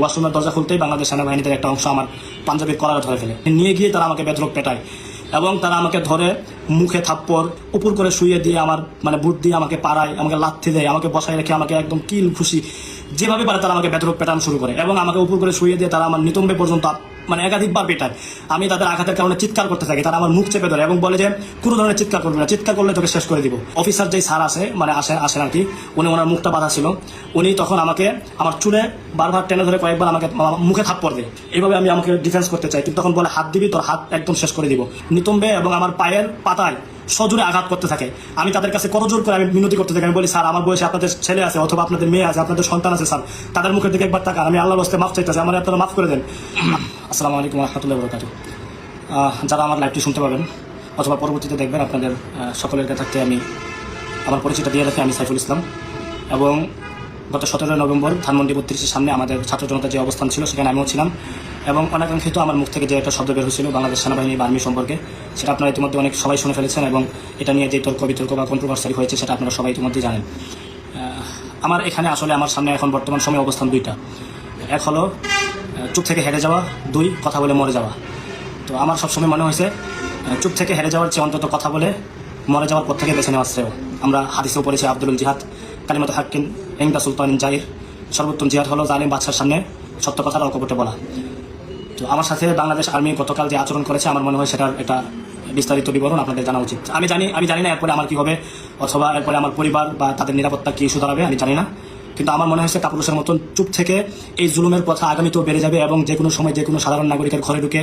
ওয়াশরুমের দরজা খুলতেই বাংলাদেশ সেনাবাহিনীদের একটা অংশ আমার পাঞ্জাবি কলারে ধরে ফেলে। নিয়ে গিয়ে তারা আমাকে বেদরক পেটায় এবং তারা আমাকে ধরে মুখে থাপ্পড়, উপর করে শুয়ে দিয়ে আমার মানে বুট দিয়ে আমাকে পাড়ায়, আমাকে লাথি দেয়, আমাকে বসায় রেখে আমাকে একদম কিল খুশি। যেভাবে পারে তারা আমাকে বেদরক পেটানো শুরু করে এবং আমাকে উপর করে শুয়ে দিয়ে তারা আমার নিতম্বে পর্যন্ত মানে একাধিকবার পেটায়। আমি তাদের আঘাতের কারণে চিৎকার করতে থাকি, তারা আমার মুখ চেপে ধরে এবং বলে যে, কোনো ধরনের চিৎকার করবে না, চিৎকার করলে তোকে শেষ করে দিব। অফিসার যেই স্যার আছে মানে আসে, আসেন আর কি উনি ওনার মুখটা বাধা ছিল। উনি তখন আমাকে, আমার চুলে বারবার টেনে ধরে কয়েকবার আমাকে মুখে থাপ্পড় দেয়। এইভাবে আমি আমাকে ডিফেন্স করতে চাই, কিন্তু তখন বলে, হাত দিবি, তোর হাত একদম শেষ করে দিব। নিতম্বে এবং আমার পায়ের পাতায় সজোরে আঘাত করতে থাকে। আমি তাদের কাছে কত জোর করে আমি মিনতি করতে থাকি। আমি বলি, স্যার, আমার বয়সে আপনাদের ছেলে আছে অথবা আপনাদের মেয়ে আছে, আপনাদের সন্তান আছে, স্যার। তাদের মুখের দিকে একবার তাকান। আমি আল্লাহর হস্তে মাফ চাইতেছি। আমার আপনারা মাফ করে দেন। আসসালামু আলাইকুম রহমতুল্লাহ বরকাত যারা আমার লাইভটি শুনতে পাবেন অথবা পরবর্তীতে দেখবেন আপনাদের সকলের থাকতে আমি আমার পরিচয়টা দিয়ে রাখি আমি সাইফুল ইসলাম। এবং গত সতেরোই নভেম্বর ধানমন্ডি বত্রিশের সামনে আমাদের ছাত্র জনতার যে অবস্থান ছিল, সেখানে আমিও ছিলাম। এবং অনাকাঙ্ক্ষিত আমার মুখ থেকে যে একটা শব্দ বের হয়েছিল বাংলাদেশ সেনাবাহিনী বা আর্মি সম্পর্কে, সেটা আপনারা ইতিমধ্যে অনেক সবাই শুনে ফেলেছেন এবং এটা নিয়ে যে তর্ক বিতর্ক বা কন্ট্রোভার্সারি হয়েছে সেটা আপনারা সবাই ইতিমধ্যেই জানেন। আমার এখানে আসলে আমার সামনে এখন বর্তমান সময় অবস্থান দুইটা। এক হলো চুপ থেকে হেরে যাওয়া, দুই, কথা বলে মরে যাওয়া। তো আমার সবসময় মনে হয়েছে চুপ থেকে হেরে যাওয়ার চেয়ে অন্তত কথা বলে মরে যাওয়ার পর থেকে বেছে নেওয়া শ্রেয়। আমরা হাদিসেও পড়েছি, আব্দুল জিহাদ, কালিমত হাক্কিন এংদা সুলতান জাহির সর্বোত্তম জিহাদ হলো জালিম বাদশার সামনে সত্য কথা অকপটে বলা। তো আমার সাথে বাংলাদেশ আর্মি গতকাল যে আচরণ করেছে, আমার মনে হয় সেটার একটা বিস্তারিত বিবরণ আপনাদের জানা উচিত। আমি জানি আমি জানি না এরপরে আমার কি হবে, অথবা এরপরে আমার পরিবার বা তাদের নিরাপত্তা কি দাঁড়াবে, আমি জানি না। কিন্তু আমার মনে হয়েছে কাপুরুষের মতন চুপ থেকে এই জুলুমের কথা আগামীতেও বেড়ে যাবে এবং যে কোনো সময় যে কোনো সাধারণ নাগরিকের ঘরে ঢুকে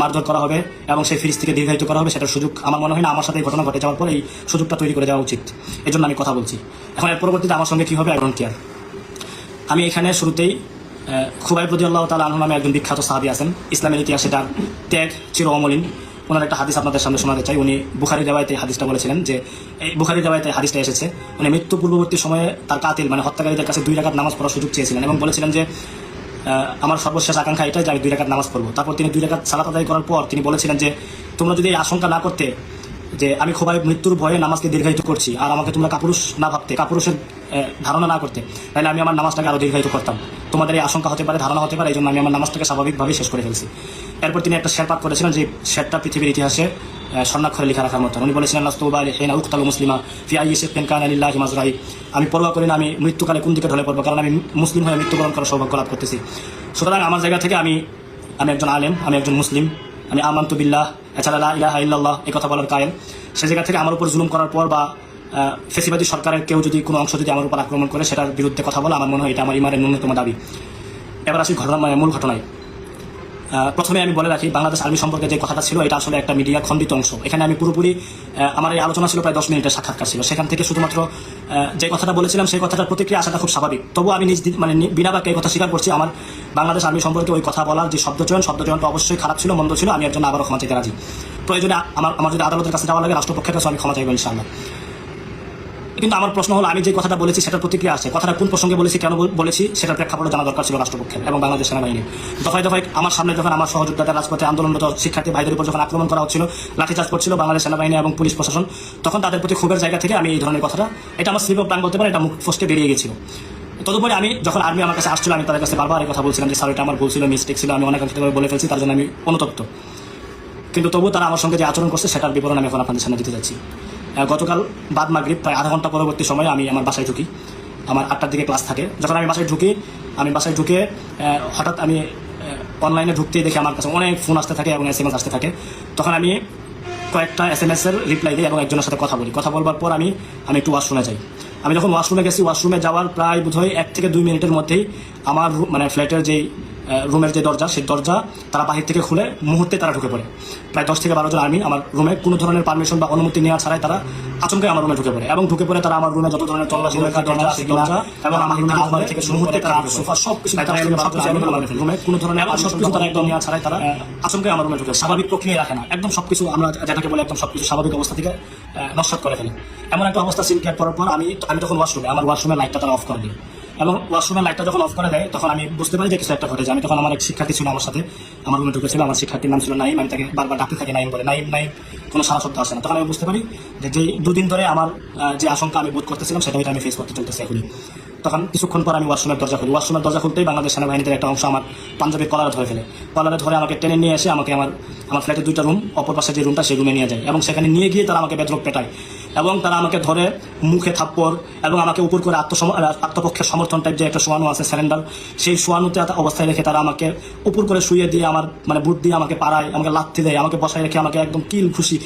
মারধর করা হবে এবং সেই ফ্রিজ থেকে দীর্ঘায়িত করা হবে, সেটার সুযোগ আমার মনে হয় না আমার সাথে এই ঘটনা ঘটে যাওয়ার পর এই সুযোগটা তৈরি করে যাওয়া উচিত। এই জন্য আমি কথা বলছি। এখন এর পরবর্তীতে আমার সঙ্গে কী হবে আই কেয়ার আমি এখানে শুরুতেই খুবাই প্রতি আল্লাহ তালা আনহু নামে একজন বিখ্যাত সাহাবি আছেন। ইসলামের ইতিহাসে তার ত্যাগ চির অমলিন। ওনার একটা হাদিস আপনাদের সামনে শোনাতে চাই। উনি বুখারি দেওয়াইতে হাদিসটা বলেছিলেন যে, এই বুখারি দেওয়াইতে হাদিসটা এসেছে, উনি মৃত্যু পূর্ববর্তী সময়ে তার কাতিল মানে হত্যাকারীদের কাছে দুই রাকাত নামাজ পড়ার সুযোগ চেয়েছিলেন এবং বলেছিলেন যে আমার সর্বশেষ আকাঙ্ক্ষা এটাই যে আমি দুই রাকাত নামাজ পড়ব। তারপর তিনি দুই রাকাত সালাত আদায় করার পর তিনি বলেছিলেন যে, তোমরা যদি এই আশঙ্কা না করতে যে আমি খুবই মৃত্যুর ভয়ে নামাজকে দীর্ঘায়িত করছি, আর আমাকে তোমরা কাপুরুষ না ভাবতে, কাপুরুষের ধারণা না করতে, তাহলে আমি আমার নামাজটাকে আরও দীর্ঘায়িত করতাম। তোমাদের এই আশঙ্কা হতে পারে, ধারণা হতে পারে এই জন্য আমি আমার নামাজটাকে স্বাভাবিকভাবে শেষ করে ফেলছি। এরপর তিনি একটা শের পাঠ করেছিলেন, যে শেরটা পৃথিবীর ইতিহাসে স্বর্ণাক্ষরে লেখা রাখার মতো। উনি বলেছিলেন নাস্তুবা হেনা উক্তাল মুসলিমা, ফি আই শেখেন কান আলিল্লাহ মাজরাই। আমি পরোয়া করি না, আমি মৃত্যুকালে কোন দিকে ঢলে পড়ব, কারণ আমি মুসলিম হয়ে মৃত্যুবরণ করার সৌভাগ্য লাভ করতেছি। সুতরাং আমার জায়গা থেকে আমি আমি একজন আলেম, আমি একজন মুসলিম। আমি আমান্তু বিল্লাহ, এছাড়া ইলাহা ইল্লাল্লাহ এই কথা বলার কায়েম। সে জায়গা থেকে আমার উপর জুলুম করার পর বা ফেসিবাদী সরকারের কেউ যদি কোনো অংশ যদি আমার উপর আক্রমণ করে, সেটার বিরুদ্ধে কথা বলা, আমার মনে হয় এটা আমার ইমানের ন্যূনতম দাবি। এবার আসি ঘটনা মূল ঘটনায়। প্রথমে আমি বলে রাখি, বাংলাদেশ আর্মি সম্পর্কে যে কথাটা ছিল, এটা আসলে একটা মিডিয়া খণ্ডিত অংশ। এখানে আমি পুরোপুরি আমার এই আলোচনা ছিল প্রায় দশ মিনিটের সাক্ষাৎকার ছিল। সেখান থেকে শুধুমাত্র যে কথাটা বলেছিলাম, সেই কথাটার প্রতিক্রিয়া আসাটা খুব স্বাভাবিক। তবু আমি নিজ মানে বিনা বাক্যে এই কথা স্বীকার করছি, আমার বাংলাদেশ আর্মি সম্পর্কে ওই কথা বলার যে শব্দচয়ন শব্দচয়নটা অবশ্যই খারাপ ছিল, মন্দ ছিল, আমি একজন আবারও ক্ষমা চাইতে রাজি। প্রয়োজনে আমার আমার যদি আদালতের কাছে যাওয়া লাগে, রাষ্ট্রপক্ষের কাছে আমি ক্ষমা চাইব, ইনশাআল্লাহ। কিন্তু আমার প্রশ্ন হলো, আমি যে কথাটা বলেছি সেটার প্রতিক্রিয়া আছে। কথাটা কোন প্রসঙ্গে বলেছি, কেন বলেছি, সেটার প্রেক্ষাপটে জানা দরকার ছিল রাষ্ট্রপক্ষের এবং বাংলাদেশ সেনাবাহিনীর। দফায় দফায় আমার সামনে যখন আমার সহযোদ্ধাদের রাজপথে আন্দোলনরত শিক্ষার্থী ভাইদের উপর যখন আক্রমণ করা হচ্ছিল, লাঠিচার্জ করছিল বাংলাদেশ সেনাবাহিনী এবং পুলিশ প্রশাসন, তখন তাদের প্রতি ক্ষোভের জায়গা থেকে আমি এই ধরনের কথাটা, এটা আমার স্লিপ অফ টাং বলতে পারে, এটা মুখ ফসকে বেরিয়ে গেছিল। তদুপরি আমি যখন আর্মি আমার কাছে আসছিল, আমি তাদের কাছে বারবার এই কথা বলছিলাম যে, স্যার, এটা আমার ভুল ছিল মিস্টেক ছিল, আমি অনেক বলে ফেলছি, তার জন্য আমি অনুতপ্ত। কিন্তু তবু তারা আমার সঙ্গে যে আচরণ করছে, সেটার বিবরণ আমি এখন আপনাদের সামনে দিতে যাচ্ছি। গতকাল বাদ মাগরিব, প্রায় আধা ঘণ্টা পরবর্তী সময়ে আমি আমার বাসায় ঢুকি। আমার আটটার দিকে ক্লাস থাকে। যখন আমি বাসায় ঢুকি, আমি বাসায় ঢুকে হঠাৎ আমি অনলাইনে ঢুকতেই দেখি আমার কাছে অনেক ফোন আসতে থাকে এবং এস এম এস আসতে থাকে। তখন আমি কয়েকটা এস এম এস এর রিপ্লাই দিই এবং একজনের সাথে কথা বলি। কথা বলবার পর আমি আমি একটু ওয়াশরুমে যাই। আমি যখন ওয়াশরুমে গেছি ওয়াশরুমে যাওয়ার প্রায় বোধহয় এক থেকে দুই মিনিটের মধ্যেই আমার মানে ফ্ল্যাটের যেই রুমের যে দরজা সেই দরজা তারা বাহির থেকে খুলে মুহূর্তে তারা ঢুকে পড়ে। প্রায় দশ থেকে বারো জন আর্মি আমার রুমে কোনো ধরনের পারমিশন বা অনুমতি নেওয়া ছাড়াই তারা আচমকে আমার রুমে ঢুকে পড়ে এবং ঢুকে পড়ে তারা আমার রুমে যত ধরনের তল্লাশি দরজা সেই দরজা এবং আমার আলমারি থেকে শুরু তারা সোফা সব কিছু রুমে কোনো ধরনের সব কিছু তারা একদম নেওয়া ছাড়াই তারা আচমকে আমার রুমে ঢুকে স্বাভাবিক প্রক্রিয়া রাখে না। একদম সবকিছু আমরা যেটাকে বলে একদম সবকিছু স্বাভাবিক অবস্থা থেকে নষ্ট করে ফেলে। এমন একটা অবস্থা সিন ক্রিয়েট করার পর আমি আমি তখন ওয়াশরুমে আমার ওয়াশরুমের লাইটটা তারা অফ করে দিই এবং ওয়াশরুমের লাইটটা যখন অফ করে দেয় তখন আমি বুঝতে পারি যে কিছু একটা ঘটেছে। আমি তখন আমার এক শিক্ষার্থী ছিল আমার সাথে। আমার রুমে ঢুকেছিল আমার শিক্ষার্থীর নাম ছিল নাইম। আমি তাকে বারবার ডাকতে থাকি, নাইম বলে, নাইম নাইম। কোনো সারা শব্দ আসে না। তখন আমি বুঝতে পারি যে যে দুদিন ধরে আমার যে আশঙ্কা আমি বোধ করতেছিলাম, সেটা আমি ফেস করতে চলতেছি এখনই। তখন কিছুক্ষণ পর আমি ওয়াশরুমের দরজা খুলি। ওয়াশরুমের দরজা খুলতেই বাংলাদেশ সেনাবাহিনীদের একটা অংশ আমার পাঞ্জাবি কলারে ধরে ফেলে। কলারে ধরে আমাকে টেনে নিয়ে এসে আমাকে আমার আমার ফ্ল্যাটের দুইটা রুম অপর পাশে যে রুমটা সেই রুমে নিয়ে যায়। এবং সেখানে নিয়ে গিয়ে তারা আমাকে বেদরক পেটায়। এবং তারা আমাকে ধরে মুখে থাপ্পড় এবং আমাকে উপর করে আত্মসম আত্মপক্ষের সমর্থন টাইপ যে একটা শোয়ানো আছে স্যালেন্ডার সেই শোয়ানোতে অবস্থায় রেখে তারা আমাকে উপর করে শুয়ে দিয়ে আমার মানে বুট দিয়ে আমাকে পাড়ায়, আমাকে লাথি দেয়, আমাকে বসায় রেখে আমাকে একদম কিল খুশি।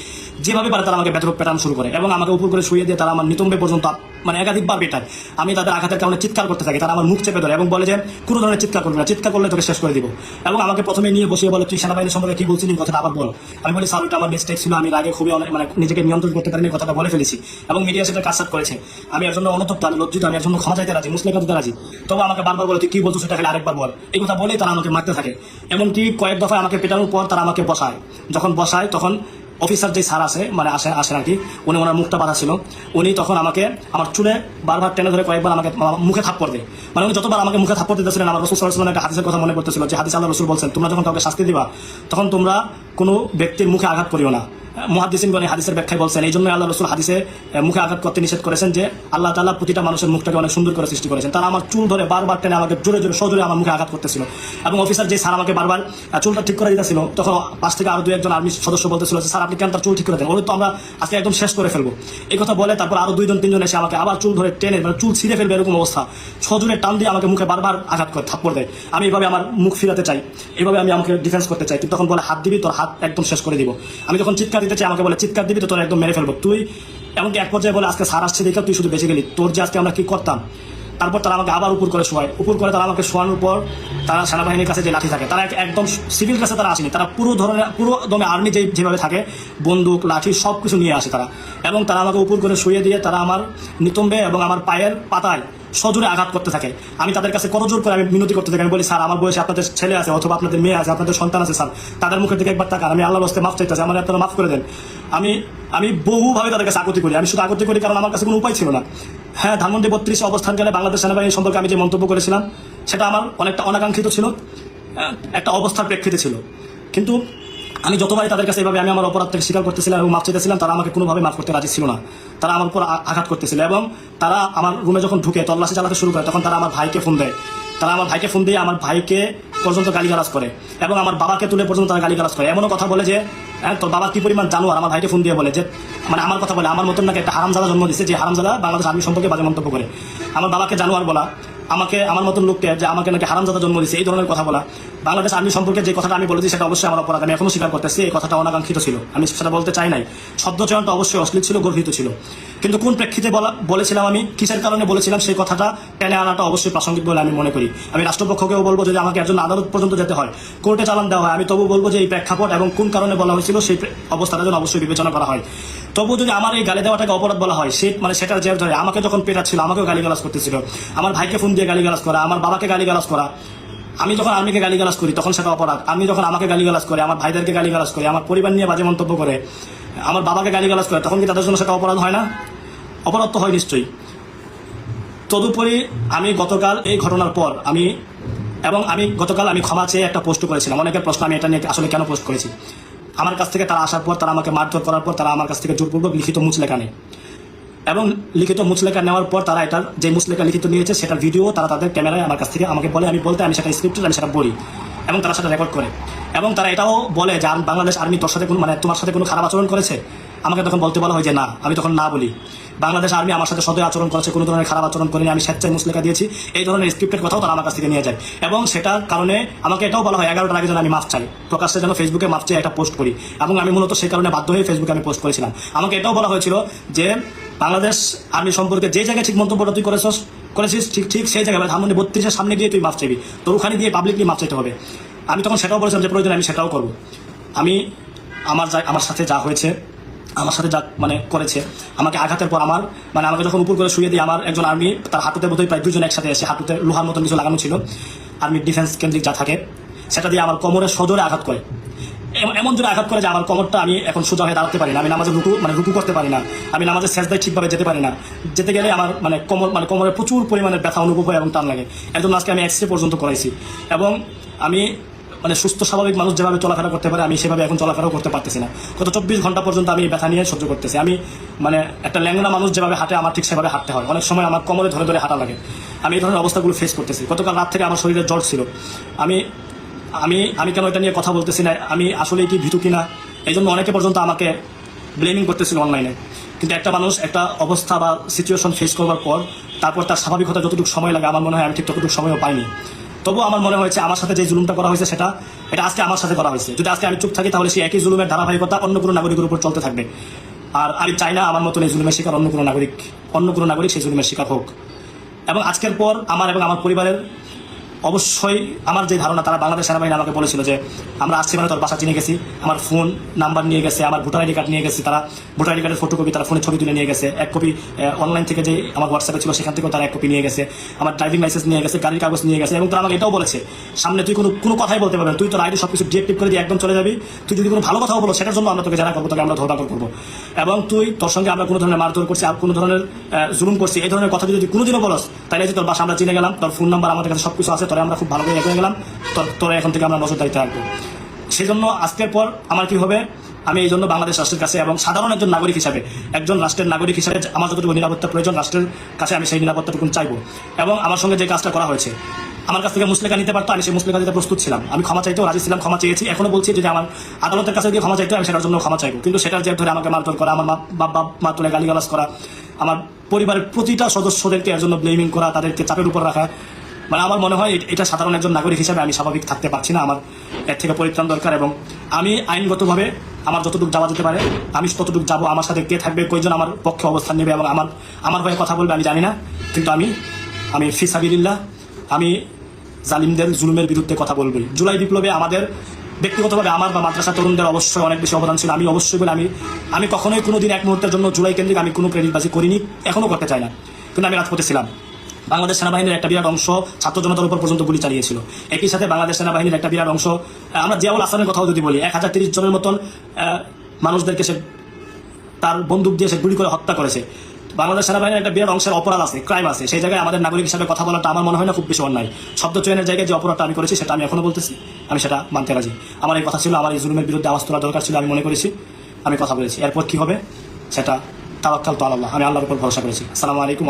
যেভাবে পারে তারা আমাকে বেদরক পেটানো শুরু করে এবং আমাকে উপর করে শুয়ে দিয়ে তারা আমার নিতম্বে পর্যন্ত মানে একাধিকবার বেটার আমি তাদের আঘাতের কারণে চিৎকার করতে থাকি, তারা আমার মুখ চেপে ধরে এবং বলে যে, কোনো ধরনের চিৎকার করবে না, চিৎকার করলে তোকে শেষ করে দিব। এবং আমাকে প্রথমে নিয়ে বসিয়ে বলে, তুই সেনাবাহিনীর সম্পর্কে কি বলছিলি কথাটা আবার বল। আমি বলি, স্যার ওটা আমার মিস্টেক ছিল, আমি আগে খুবই অনেক মানে নিজেকে নিয়ন্ত্রণ করতে পারিনি কথাটা বলে ফেলেছি। এবং মিডিয়া সেটা কাজসাত করেছে। আমি এর জন্য অনুতপ্ত, আমি লজ্জিত, আমি এর জন্য ক্ষমা চাইতে রাজি, মুসলিম দিতে রাজি। তবে আমাকে বারবার বলে, তুই কি বলছো সেটা খালি আরেকবার বল। এই কথা বলেই তারা আমাকে মারতে থাকে। এমনকি কয়েক দফায় আমাকে পেটানোর পর তারা আমাকে বসায়। যখন বসায়, তখন অফিসার যে স্যার আছে মানে আসে আসে কি, উনি ওনার মুখটা বাঁধা ছিল। উনি তখন আমাকে আমার চুলে বারবার টেনে ধরে কয়েকবার আমাকে মুখে থাপ্পড় দেয়। মানে উনি যতবার আমাকে মুখে থাপ্পড় দিতেছিলেন, আমার রসুল সাল্লাহ একটা হাদিসের কথা মনে করতেছিল যে হাদিস আল্লাহ রসুল বলছেন, তোমরা যখন কাউকে শাস্তি দিবা, তখন তোমরা কোনো ব্যক্তির মুখে আঘাত করিও না। মহাদিসিনগণ হাদিসের ব্যাখ্যায় বলছেন। এই জন্য আল্লাহ রসুল হাদিসে মুখে আঘাত করতে নিষেধ করেছেন যে, আল্লাহ তালা প্রতিটা মানুষের মুখটাকে অনেক সুন্দর করে সৃষ্টি করেছেন। তারা আমার চুল ধরে বারবার টেনে আমাকে জোরে জোরে সজোরে আমার মুখে আঘাত করতেছিল। এবং অফিসার যে স্যার আমাকে বারবার চুলটা ঠিক করে দিতেছিল, তখন পাশ থেকে আরও দু একজন আর্মি সদস্য বলতেছিল যে স্যার আপনি কেন তার চুল ঠিক করে দেন? ওই তো আমরা আজকে একদম শেষ করে ফেলব। এই কথা বলে তারপর আরও দুইজন, তিনজন এসে আমাকে আবার চুল ধরে টেনে মানে চুল ছিঁড়ে ফেলবে এরকম অবস্থা। সজোরে টান দিয়ে আমাকে মুখে বারবার আঘাত করে, থাপ্পড় দেয়। আমি এভাবে আমার মুখ ফিরাতে চাই। এভাবে আমি আমাকে ডিফেন্স করতে চাই। তখন বলে, হাত দিবি, তোর হাত একদম শেষ করে দিব। আমি যখন চিৎকার দিতে চাই, আমাকে বলে, চিৎকার দিবি তো তোর একদম মেরে ফেলব। তুই এমনকি এক পর্যায়ে বলে, আজকে সার আসছে দেখে তুই শুধু বেঁচে গেলি। তোর যে আজকে আমরা কি করতাম? তারপর তারা আমাকে আবার উপর করে শোয়ায়। উপর করে তারা আমাকে শোয়ানোর পর তারা সেনাবাহিনীর কাছে যে লাঠি থাকে, তারা একদম সিভিল কাছে তারা আসেনি। তারা পুরো ধরনের পুরো দমে আর্মি যে যেভাবে থাকে, বন্দুক, লাঠি সব কিছু নিয়ে আসে তারা। এবং তারা আমাকে উপর করে শুয়ে দিয়ে তারা আমার নিতম্বে এবং আমার পায়ের পাতায় সজোরে আঘাত করতে থাকে। আমি তাদের কাছে কত জোর করে আমি মিনতি করতে থাকি আমি বলি স্যার আমার বয়সে আপনাদের ছেলে আছে অথবা আপনাদের মেয়ে আছে আপনাদের সন্তান আছে স্যার। তাদের মুখের দিকে একবার তাকান আমি আল্লাহর হস্তে মাফ চাইতেছি আমার আপনারা মাফ করে দেন। আমি আমি বহুভাবে তাদের কাছে আগতি করি। আমি শুধু আগতি করি কারণ আমার কাছে কোনো উপায় ছিল না। হ্যাঁ ধানমন্ডি বত্রিশে অবস্থানকালে বাংলাদেশ সেনাবাহিনী সম্পর্কে আমি যে মন্তব্য করেছিলাম সেটা আমার অনেকটা অনাকাঙ্ক্ষিত ছিল আহ, একটা অবস্থার প্রেক্ষিতে ছিল। কিন্তু আমি যতবারই তাদের কাছে এভাবে আমি আমার অপরাধ থেকে স্বীকার করতেছিলাম এবং মাফ চাইতেছিলাম তারা আমাকে কোনোভাবে মাফ করতে রাজি ছিল না। তারা আমার উপর আঘাত করতেছিল এবং তারা আমার রুমে যখন ঢুকে তল্লাশি চালাতে শুরু করে তখন তারা আমার ভাইকে ফোন দেয়। তারা আমার ভাইকে ফোন দিয়ে আমার ভাইকে পর্যন্ত গালিগালাজ করে এবং আমার বাবাকে তুলে পর্যন্ত তারা গালিগালাজ করে। এমনও কথা বলে যে হ্যাঁ, তোর বাবা কি পরিমাণ জানো আমার ভাইকে ফোন দিয়ে বলে যে মানে আমার কথা বলে আমার মতন নাকি একটা হারামজাদা জন্ম দিচ্ছে যে হারামজাদা বাংলাদেশ আর্মি সম্পর্কে বাজে মন্তব্য করে। আমার বাবাকে জানোয়ার বলা আমাকে, আমার মতন লোককে যে আমাকে নাকি হারামজাদা জন্ম দিচ্ছে এই ধরনের কথা বলা। বাংলাদেশ আর্মি সম্পর্কে যে কথাটা আমি বলেছি, সেটা অবশ্যই আমার অপরাধ। আমি এখনও স্বীকার করতেছি, এই কথাটা অনাকাঙ্ক্ষিত ছিল। আমি সেটা বলতে চাই নাই। শব্দ চয়নটা অবশ্যই অশ্লীল ছিল, গর্হিত ছিল। কিন্তু কোন প্রেক্ষিতে বলা, বলেছিলাম আমি, কিসের কারণে বলেছিলাম, সেই কথাটা টেনে আনাটা অবশ্যই প্রাসঙ্গিক বলে আমি মনে করি। আমি রাষ্ট্রপক্ষকেও বলব, যদি আমাকে একজন আদালত পর্যন্ত যেতে হয়, কোর্টে চালান দেওয়া হয়, আমি তবু বলব যে এই প্রেক্ষাপট এবং কোন কারণে বলা হয়েছিল, সেই অবস্থাটা যেন অবশ্যই বিবেচনা করা হয়। তবু যদি আমার এই গালি দেওয়াটাকে অপরাধ বলা হয়, সে মানে সেটার জের ধরে আমাকে যখন পেটাচ্ছিল, আমাকেও গালিগালাজ করতেছিল। আমার ভাইকে ফোন দিয়ে গালিগালাজ করা, আমার বাবাকে গালিগালাজ করা। আমি যখন আর্মিকে গালিগালাজ করি, তখন সেটা অপরাধ। আমি যখন আমাকে গালিগালাজ করি, আমার ভাইদেরকে গালিগালাজ করি, আমার পরিবার নিয়ে বাজে মন্তব্য করে, আমার বাবাকে গালিগালাজ করে, তখন কি তাদের জন্য সেটা অপরাধ হয় না? অপরাধ তো হয় নিশ্চয়ই। তদুপরি আমি গতকাল এই ঘটনার পর আমি এবং আমি গতকাল আমি ক্ষমা চেয়ে একটা পোস্ট করেছিলাম। অনেকের প্রশ্ন আমি এটা নিয়ে আসলে কেন পোস্ট করেছি? আমার কাছ থেকে তারা আসার পর, তারা আমাকে মারধর করার পর, তারা আমার কাছ থেকে জোরপূর্বক লিখিত মুচলেখা নেয়। এবং লিখিত মুচলেখা নেওয়ার পর তারা এটার যে মুচলেখা লিখিত নিয়েছে, সেটার ভিডিও তারা তাদের ক্যামেরায় আমার কাছ থেকে আমাকে বলে, আমি বলতে, আমি সেটা স্ক্রিপ্টেড আমি সেটা বলি। এবং তারা সেটা রেকর্ড করে। এবং তারা এটাও বলে যে বাংলাদেশ আর্মি তোর সাথে কোনো মানে তোমার সাথে কোনো খারাপ আচরণ করেছে? আমাকে তখন বলতে বলা হয় যে, না, আমি তখন না বলি। বাংলাদেশ আর্মি আমার সাথে সদয় আচরণ করেছে, কোনো ধরনের খারাপ আচরণ করেনি। আমি স্বেচ্ছায় মুসলেখা দিয়েছি। এই ধরনের স্ক্রিপ্টের কথাও তারা আমার কাছ থেকে নিয়ে যায়। এবং সেটার কারণে আমাকে এটাও বলা হয়, এগারোটার আগে যেন আমি মাফ চাই। প্রকাশ্যে যেন ফেসবুকে মাফ চাই একটা পোস্ট করি। এবং আমি মূলত সেই কারণে বাধ্য হয়ে ফেসবুকে আমি পোস্ট করেছিলাম। আমাকে এটাও বলা হয়েছিল যে, বাংলাদেশ আর্মি সম্পর্কে যে জায়গায় ঠিক মন্তব্যটা তুই করেছিস করেছিস, ঠিক ঠিক সেই জায়গায় মানে ধানমন্ডি বত্রিশের সামনে গিয়ে তুই মাফ চাইবি। তোর ওখানে গিয়ে পাবলিকলি মাফ চাইতে হবে। আমি তখন সেটাও বলেছিলাম যে, প্রয়োজন আমি সেটাও করব। আমি আমার আমার সাথে যা হয়েছে আমার সাথে যা মানে করেছে, আমাকে আঘাতের পর আমার মানে আমাকে যখন উপর করে শুয়ে দিয়ে আমার একজন আর্মি তার হাঁটুতে বোধহয় প্রায় দুজন একসাথে এসে হাঁটুতে লোহার মতন কিছু লাগানো ছিল। আর্মির ডিফেন্স কেন্দ্রিক যা থাকে, সেটা দিয়ে আমার কোমরে সজোরে আঘাত করে। এম- এমন জোরে আঘাত করে যে আমার কোমরটা আমি এখন সোজা হয়ে দাঁড়াতে পারি না। আমি নামাজে রুকু মানে রুকু করতে পারি না। আমি নামাজের শেষদায় ঠিকভাবে যেতে পারি না। যেতে গেলে আমার মানে কোমর মানে কোমরে প্রচুর পরিমাণে ব্যথা অনুভব হয় এবং টান লাগে। একদম আজকে আমি এক্সরে পর্যন্ত করাইছি। এবং আমি মানে সুস্থ, স্বাভাবিক মানুষ যেভাবে চলাফেরা করতে পারে, আমি সেভাবে এখন চলাফেরাও করতে পারতেছি না। গত চব্বিশ ঘণ্টা পর্যন্ত আমি ব্যথা নিয়ে সহ্য করতেছি। আমি মানে একটা ল্যাংড়া মানুষ যেভাবে হাঁটে, আমার ঠিক সেভাবে হাঁটতে হয়। অনেক সময় আমার কোমরে ধরে ধরে হাঁটা লাগে। আমি এই ধরনের অবস্থাগুলো ফেস করতেছি। গতকাল রাত থেকে আমার শরীরে জ্বর ছিল। আমি আমি আমি কেন এটা নিয়ে কথা বলতেছি না? আমি আসলে কি ভীতু কিনা? এই জন্য অনেকে পর্যন্ত আমাকে ব্লেমিং করতেছিল অনলাইনে কিন্তু একটা মানুষ একটা অবস্থা বা সিচুয়েশন ফেস করবার পর, তারপর তার স্বাভাবিক হতে যতটুকু সময় লাগে, আমার মনে হয় আমি ঠিক ততটুকু সময়ও পাইনি। তবু আমার মনে হয়েছে আমার সাথে যে জুলুমটা করা হয়েছে সেটা, এটা আজকে আমার সাথে করা হয়েছে। যদি আজকে আমি চুপ থাকি, তাহলে সেই একই জুলুমের ধারাবাহিকতা অন্য কোনো নাগরিকের উপর চলতে থাকবে। আর আমি চাই না আমার মতন এই জুলুমের শিকার অন্য কোনো নাগরিক, অন্য কোনো নাগরিক সেই জুলুমের শিকার হোক। এবং আজকের পর আমার এবং আমার পরিবারের অবশ্যই আমার যে ধারণা, তারা বাংলাদেশ সেনাবাহিনী আমাকে বলেছিল যে, আমরা আসছি মানে তোর বাসা চিনে গেছি, আমার ফোন নাম্বার নিয়ে গেছে, আমার ভোটার আইডি কার্ড নিয়ে গেছে, তারা ভোটার আইডি কার্ডের ফটোকপি তারা ফোনে ছবি তুলে নিয়ে গেছে, এক কপি অনলাইন থেকে যে আমার হোয়াটসঅ্যাপে ছিল, সেখান থেকেও তারা এক কপি নিয়ে গেছে, আমার ড্রাইভিং লাইসেন্স নিয়ে গেছে, গাড়ির কাগজ নিয়ে গেছে, এবং তারা আমাকে এটাও বলেছে, সামনে তুই কোনো কোনো কথাই বলতে পারবে। তুই তোর আইডি সব কিছু ডিএক্টিভ করে দিয়ে একদম চলে যাবি, তুই যদি কোনো ভালো কথাও বলো, সেটার জন্য আমরা তোকে যারা করব, তোকে আমরা ধরপাকড় করব, এবং তুই তোর সঙ্গে আমরা কোনো ধরনের মারধর করছি, আর কোনো ধরনের জুলুম করছি, এই ধরনের কথা যদি কোনোদিনও বলস, তাহলে তোর বাসা আমরা চিনে গেলাম, তোর ফোন নাম্বার আমাদের কাছে সব কিছু আছে তোরা আমরা খুব ভালো করে এগিয়ে গেলাম। তোরা এখন থেকে আমরা নজরদারিতে রাখব। সেই জন্য আজকের পর আমার কি হবে? আমি এই জন্য বাংলাদেশ রাষ্ট্রের কাছে এবং সাধারণ একজন নাগরিক হিসাবে, একজন রাষ্ট্রের নাগরিক হিসাবে আমার যতটুকু নিরাপত্তা প্রয়োজন রাষ্ট্রের কাছে আমি সেই নিরাপত্তাটুকু চাইব। এবং আমার সঙ্গে যে কাজটা করা হয়েছে, আমার কাছ থেকে মুসলিকা নিতে পারতো, আমি সেই মুসলিকা দিতে প্রস্তুত ছিলাম। আমি ক্ষমা চাইতেও রাজি ছিলাম, ক্ষমা চেয়েছি। এখনও বলছি যদি আমার আদালতের কাছে গিয়ে ক্ষমা চাইতে আমি সেটার জন্য ক্ষমা চাইব। কিন্তু সেটার জের ধরে আমাকে মারধর করা, আমার বাপ মা তুলে গালিগালাজ করা, আমার পরিবারের প্রতিটা সদস্যদেরকে এর জন্য ব্লেমিং করা, তাদেরকে চাপের উপর রাখা মানে আমার মনে হয় এটা সাধারণ একজন নাগরিক হিসেবে আমি স্বাভাবিক থাকতে পারছি না। আমার এর থেকে পরিত্রাণ দরকার এবং আমি আইনগতভাবে আমার যতটুকু যাওয়া যেতে পারে, আমি ততটুকু যাব আমার সাথে কে থাকবে, কয়জন আমার পক্ষে অবস্থান নেবে এবং আমার আমার হয়ে কথা বলবে আমি জানি না। কিন্তু আমি আমি ফিসাবিল্লাহ আমি জালিমদের, জুলুমের বিরুদ্ধে কথা বলবই। জুলাই বিপ্লবে আমাদের ব্যক্তিগতভাবে আমার বা মাদ্রাসা তরুণদের অবশ্যই অনেক বেশি অবদান ছিল। আমি অবশ্যই বলে আমি আমি কখনোই কোনো দিন এক মুহূর্তের জন্য জুলাই কেন্দ্রিক আমি কোনো ক্রেডিটবাজি করিনি এখনও করতে চাই না। কিন্তু আমি রাজপথে ছিলাম। বাংলাদেশ সেনাবাহিনীর একটা বিরাট অংশ ছাত্র জনতার উপর পর্যন্ত গুলি চালিয়েছিল। একই সাথে বাংলাদেশ সেনাবাহিনীর একটা বিরাট অংশ আমরা জিয়াউল আসানের কথাও যদি বলি, এক হাজার তিরিশ জনের মতন মানুষদেরকে সে তার বন্দুক দিয়ে সে গুলি করে হত্যা করেছে। বাংলাদেশ সেনাবাহিনীর একটা বিরাট অংশের অপরাধ আছে ক্রাইম আছে। সেই জায়গায় আমাদের নাগরিক হিসাবে কথা বলাটা আমার মনে হয় না খুব বেশি অন্যায়। শব্দ চয়নের জায়গায় যে অপরাধটা আমি করেছি, সেটা আমি এখনও বলতেছি, আমি সেটা মানতে রাজি। আমার এই কথা ছিল, আমার এই জুলুমের বিরুদ্ধে আওয়াজ তোলা দরকার ছিল, আমি মনে করেছি, আমি কথা বলেছি। এরপর কি হবে, সেটা তাওয়াক্কাল তো আল্লাহ আমি আল্লাহর উপর ভরসা করেছি। আসসালামু আলাইকুম